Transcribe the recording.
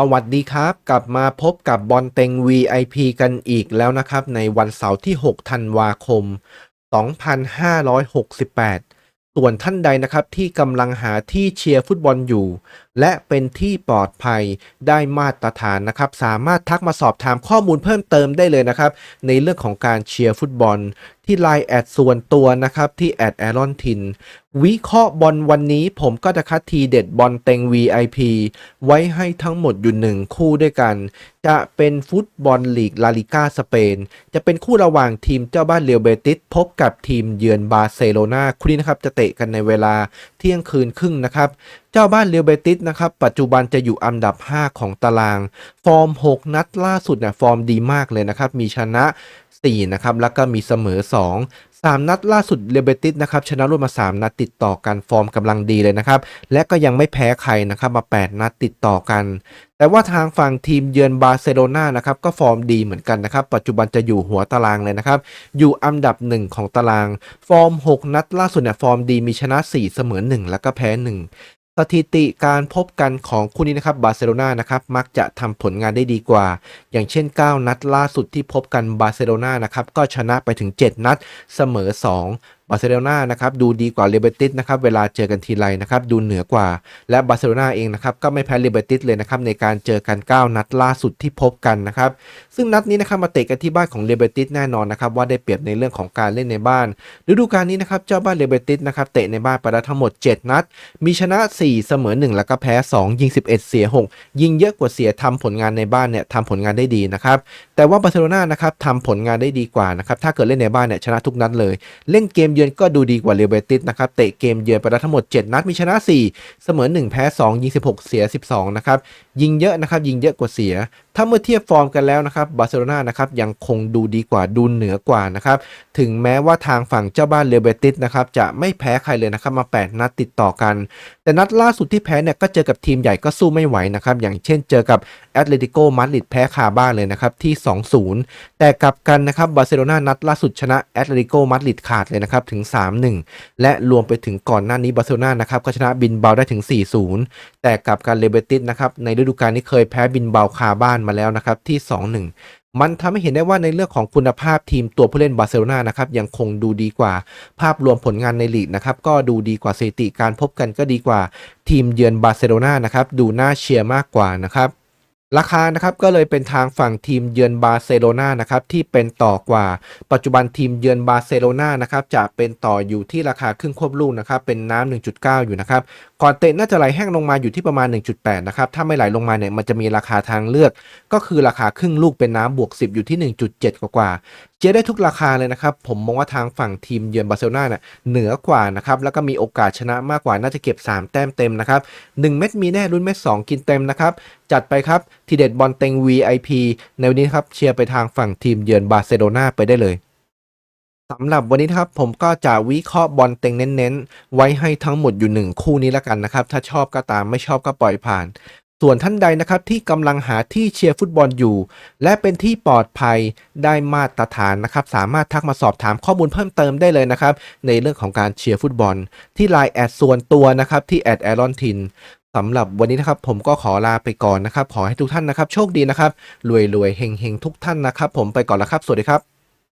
สวัสดีครับ กลับมาพบกับบอลเต็ง VIP กันอีกแล้วนะครับ ในวันเสาร์ที่ 6 ธันวาคม 2568 ส่วนท่านใดนะครับที่กำลังหาที่เชียร์ฟุตบอลอยู่ และเป็นที่ปลอดภัยได้มาตรฐานนะครับ สามารถทักมาสอบถามข้อมูลเพิ่มเติมได้เลยนะครับ ในเรื่องของการเชียร์ฟุตบอล ที่ไลน์แอดส่วนตัวนะครับ ที่แอดแอรอนทินวิเคราะห์บอลวันนี้ผมก็จะคัดทีเด็ดบอลเต็ง VIP ไว้ให้ทั้งหมดอยู่หนึ่งคู่ด้วยกัน จะเป็นฟุตบอลลีกลาลิก้าสเปน จะเป็นคู่ระหว่างทีมเจ้าบ้านเรียวเบติสพบกับทีมเยือนบาร์เซโลนาคู่นี้นะครับจะเตะกันในเวลาเที่ยงคืนครึ่งนะครับ เจ้าบ้านเรียวเบติสนะครับปัจจุบันจะอยู่อันดับ 5 ของตาราง ฟอร์ม 6 นัดล่าสุดเนี่ยฟอร์มดีมากเลยนะครับ มีชนะ 4 นะครับ แล้วก็มีเสมอ 2 3 นัดล่าสุดเรเบติสนะครับชนะรวดมา 3 นัดติดต่อกันฟอร์มกำลังดีเลยนะครับ และก็ยังไม่แพ้ใครนะครับมา 8 นัดติดต่อกัน แต่ว่าทางฝั่งทีมเยือนบาร์เซโลนานะครับก็ฟอร์มดีเหมือนกันนะครับ ปัจจุบันจะอยู่หัวตารางเลยนะครับ อยู่อันดับ 1 ของตาราง ฟอร์ม 6 นัดล่าสุดเนี่ยฟอร์มดีมีชนะ 4 เสมอ 1 แล้วก็แพ้ 1 สถิติการพบกันของคู่นี้นะครับบาร์เซโลนานะครับมักจะทำผลงานได้ดีกว่า อย่างเช่น 9 นัดล่าสุดที่พบกันบาร์เซโลนานะครับก็ชนะไปถึง 7 นัดเสมอ 2บาร์เซโลนานะครับดูดีกว่าเรเบติสนะครับเวลาเจอกันทีไรนะครับดูเหนือกว่า และบาร์เซโลนาเองนะครับก็ไม่แพ้เรเบติสเลยนะครับในการเจอกัน 9 นัดล่าสุดที่พบกันนะครับซึ่งนัดนี้นะครับมาเตะกันที่บ้านของเรเบติสแน่นอนนะครับว่าได้เปรียบในเรื่องของการเล่นในบ้านฤดูกาลนี้นะครับเจ้าบ้านเรเบติสนะครับเตะในบ้านไปแล้วทั้งหมด 7 นัด มีชนะ 4 เสมอ 1 แล้วก็แพ้ 2 ยิง 11 เสีย 6 ยิงเยอะกว่าเสียทำผลงานในบ้านเนี่ยทำผลงานได้ดีนะครับแต่ว่าบาร์เซโลนานะครับทำผลงานได้ดีกว่านะครับถ้าเกิดเล่นในบ้านเนี่ยชนะทุกนัดเลย เล่นเกมเยือนก็ดูดีกว่าเรเบติสนะครับเตะเกมเยือนไปแล้วทั้งหมด 7 นัดมีชนะ 4 เสมอ 1 แพ้ 2 ยิง 16 เสีย 12 นะครับ ยิงเยอะนะครับยิงเยอะกว่าเสีย ถ้าเมื่อเทียบฟอร์มกันแล้วนะครับบาร์เซโลนานะครับยังคงดูดีกว่าดูเหนือกว่านะครับถึงแม้ว่าทางฝั่งเจ้าบ้านเรอัลเบติสนะครับจะไม่แพ้ใครเลยนะครับมา 8 นัดติดต่อกัน แต่นัดล่าสุดที่แพ้เนี่ยก็เจอกับทีมใหญ่ก็สู้ไม่ไหวนะครับอย่างเช่นเจอกับแอตเลติโกมาดริดแพ้คาบ้านเลยนะครับที่ 2-0 แต่กลับกันนะครับบาร์เซโลนานัดล่าสุดชนะแอตเลติโกมาดริดขาดเลยนะครับถึง 3-1 และรวมไปถึงก่อนหน้านี้บาร์เซโลนานะครับก็ชนะบินเบาได้ถึง 4-0 แต่กลับกันเลเบติสนะครับในฤดูกาลนี้เคยแพ้บินเบาคาบ้านมาแล้วนะครับที่ 2-1 มันทำให้เห็นได้ว่าในเรื่องของคุณภาพทีมตัวผู้เล่นบาร์เซโลนานะครับยังคงดูดีกว่าภาพรวมผลงานในลีกนะครับก็ดูดีกว่าสถิติการพบกันก็ดีกว่าทีมเยือนบาร์เซโลนานะครับดูน่าเชียร์มากกว่านะครับ ราคานะครับก็เลยเป็นทางฝั่งทีมเยือนบาร์เซโลนานะครับที่เป็นต่อกว่า ปัจจุบันทีมเยือนบาร์เซโลนานะครับจะเป็นต่ออยู่ที่ราคาครึ่งควบลูกนะครับเป็นน้ำ1.9 อยู่นะครับก่อนเตะน่าจะไหลแห้งลงมาอยู่ที่ประมาณ 1.8 นะครับถ้าไม่ไหลลงมาเนี่ยมันจะมีราคาทางเลือก ก็คือราคาครึ่งลูกเป็นน้ำบวก 10 อยู่ที่ 1.7 กว่า กว่าๆเจได้ทุกราคาเลยนะครับ ผมมองว่าทางฝั่งทีมเยือนบาร์เซโลนาเนี่ยเหนือกว่านะครับ แล้วก็มีโอกาสชนะมากกว่าน่าจะเก็บ 3 แต้มเต็มนะครับ 1 เม็ดมีแน่รุ่นเม็ด 2 กินเต็มนะครับ จัดไปครับ ทีเด็ดบอลเต็ง VIP ในวันนี้ครับเชียร์ไปทางฝั่งทีมเยือนบาร์เซโลนาไปได้เลยสำหรับวันนี้ครับผมก็จะวิเคราะห์บอลเต็งเน้นๆ ไว้ให้ทั้งหมดอยู่ 1 คู่นี้แล้วกันนะครับ ถ้าชอบก็ตามไม่ชอบก็ปล่อยผ่าน ส่วนท่านใดนะครับที่กำลังหาที่เชียร์ฟุตบอลอยู่ และเป็นที่ปลอดภัยได้มาตรฐานนะครับ สามารถทักมาสอบถามข้อมูลเพิ่มเติมได้เลยนะครับ ในเรื่องของการเชียร์ฟุตบอล ที่ไลน์แอดส่วนตัวนะครับที่แอดแอรอนทินสำหรับวันนี้นะครับผมก็ขอลาไปก่อนนะครับ ขอให้ทุกท่านนะครับ โชคดีนะครับรวยรวยๆเฮงเฮงๆทุกท่านนะครับ ผมไปก่อนแล้วครับ สวัสดีครับ